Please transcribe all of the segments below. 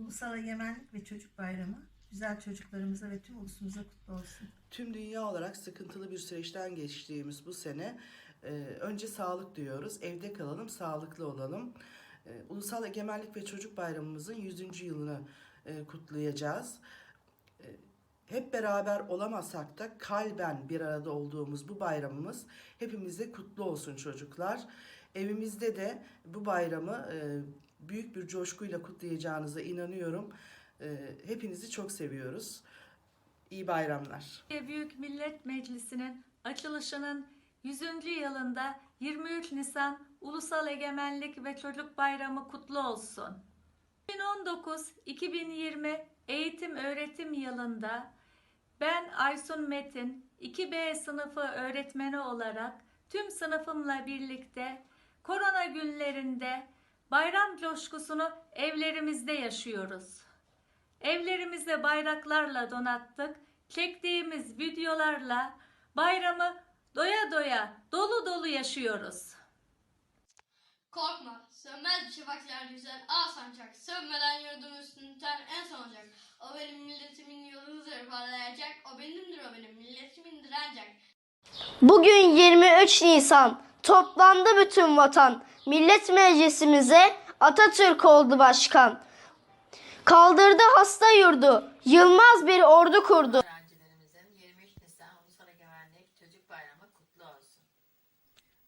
Ulusal Egemenlik ve Çocuk Bayramı güzel çocuklarımıza ve tüm ulusumuza kutlu olsun. Tüm dünya olarak sıkıntılı bir süreçten geçtiğimiz bu sene e, önce sağlık diyoruz. Evde kalalım, sağlıklı olalım. E, Ulusal Egemenlik ve Çocuk Bayramımızın 100. yılını e, kutlayacağız. Hep beraber olamasak da kalben bir arada olduğumuz bu bayramımız hepimize kutlu olsun çocuklar. Evimizde de bu bayramı e, büyük bir coşkuyla kutlayacağınıza inanıyorum. E, hepinizi çok seviyoruz. İyi bayramlar. Büyük Millet Meclisi'nin açılışının 100. yılında 23 Nisan Ulusal Egemenlik ve Çocuk Bayramı kutlu olsun. 2019-2020 eğitim öğretim yılında ben Aysun Metin 2B sınıfı öğretmeni olarak tüm sınıfımla birlikte korona günlerinde bayram coşkusunu evlerimizde yaşıyoruz. Evlerimizi bayraklarla donattık. Çektiğimiz videolarla bayramı doya doya dolu dolu yaşıyoruz. Korkma, sönmez bir şafaklar güzel, al sancak, sönmeden yurdum üstünden en son olacak. O benim milletimin yolunudur parlayacak, o benimdir o benim milletimin direnecek. Bugün 23 Nisan. Toplandı bütün vatan. Millet Meclisimize Atatürk oldu başkan. Kaldırdı hasta yurdu. Yılmaz bir ordu kurdu. öğrencilerimizin 23 Nisan Ulusal Egemenlik Çocuk Bayramı kutlu olsun.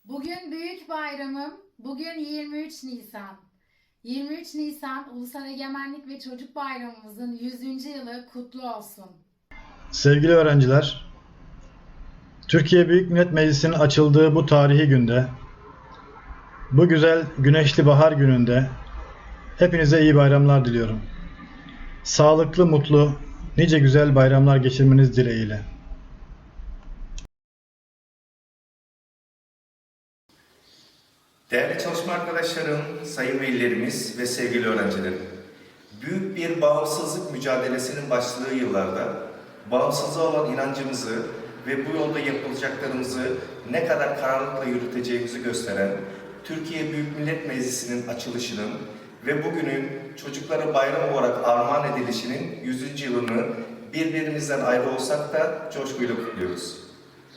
Bugün büyük bayramım. Bugün 23 Nisan. 23 Nisan Ulusal Egemenlik ve Çocuk Bayramımızın 100. yılı kutlu olsun. Sevgili öğrenciler, Türkiye Büyük Millet Meclisi'nin açıldığı bu tarihi günde, bu güzel güneşli bahar gününde hepinize iyi bayramlar diliyorum. Sağlıklı, mutlu, nice güzel bayramlar geçirmeniz dileğiyle. Değerli çalışma arkadaşlarım, sayın velilerimiz ve sevgili öğrencilerim. Büyük bir bağımsızlık mücadelesinin başladığı yıllarda bağımsızlığa olan inancımızı ve bu yolda yapılacaklarımızı ne kadar kararlılıkla yürüteceğimizi gösteren Türkiye Büyük Millet Meclisi'nin açılışının ve bugünün çocuklara bayram olarak armağan edilişinin 100. yılını birbirimizden ayrı olsak da coşkuyla kutluyoruz.